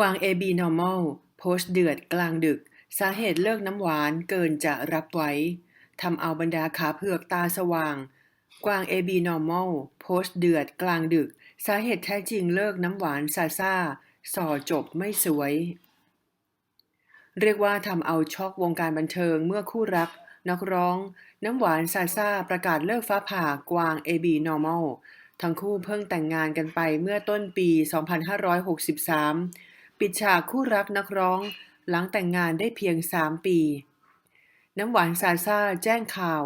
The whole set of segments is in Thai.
กวาง AB Normal โพสต์เดือดกลางดึก สาเหตุเลิกน้ำหวานเกินจะรับไว้ทำเอาบรรดาขาเผือกตาสว่าง กวาง AB Normal โพสต์เดือดกลางดึก สาเหตุแท้จริงเลิกน้ำหวานซาซาส่อจบไม่สวย เรียกว่าทำเอาช็อกวงการบันเทิงเมื่อคู่รัก นักร้อง น้ำหวานซาซาประกาศเลิกฟ้าผ่ากวาง AB Normal ทั้งคู่เพิ่งแต่งงานกันไปเมื่อต้นปี 2563 ปิดฉากคู่รักนักร้องหลังแต่งงานได้เพียง 3 ปี น้ำหวานซาซาแจ้งข่าว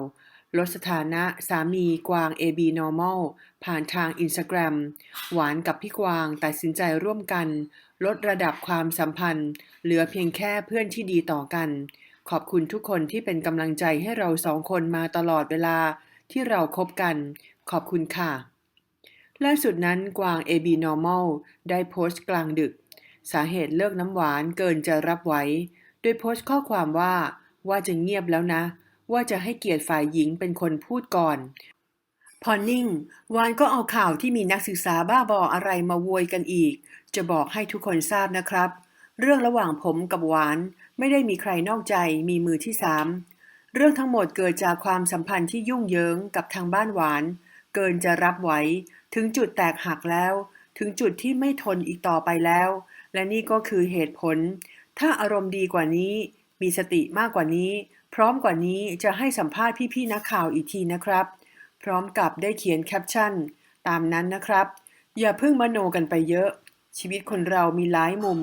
ลดสถานะสามีกวาง AB Normal ผ่านทางอินสตาแกรมหวานกับพี่กวางตัดสินใจร่วมกัน ลดระดับความสัมพันธ์ เหลือเพียงแค่เพื่อนที่ดีต่อกัน ขอบคุณทุกคนที่เป็นกำลังใจให้เราสองคนมาตลอดเวลาที่เราคบกัน ขอบคุณค่ะล่าสุดนั้นกวาง AB Normal ได้โพสต์กลางดึก สาเหตุเลิกน้ำหวานเกินจะรับไว้ โดยโพสต์ข้อความว่า ว่าจะเงียบแล้วนะ ว่าจะให้เกียรติฝ่ายหญิงเป็นคนพูดก่อน พอนิ่ง วานก็เอาข่าวที่มีนักศึกษาบ้าบออะไรมาโวยกันอีก จะบอกให้ทุกคนทราบนะครับ เรื่องระหว่างผมกับหวานไม่ได้มีใครนอกใจมีมือที่สามเรื่องทั้งหมดเกิดจากความสัมพันธ์ที่ยุ่งเหยิงกับทางบ้านหวาน เกินจะรับไหวถึงจุดแตกหักแล้ว ถึงจุดที่ไม่ทนอีกต่อไปแล้ว และนี่ก็คือเหตุผล ถ้าอารมณ์ดีกว่านี้ มีสติมากกว่านี้ พร้อมกว่านี้จะให้สัมภาษณ์พี่ๆนักข่าวอีกทีนะครับ พร้อมกับได้เขียนแคปชั่น ตามนั้นนะครับ อย่าเพิ่งมโนกันไปเยอะ ชีวิตคนเรามีหลายมุม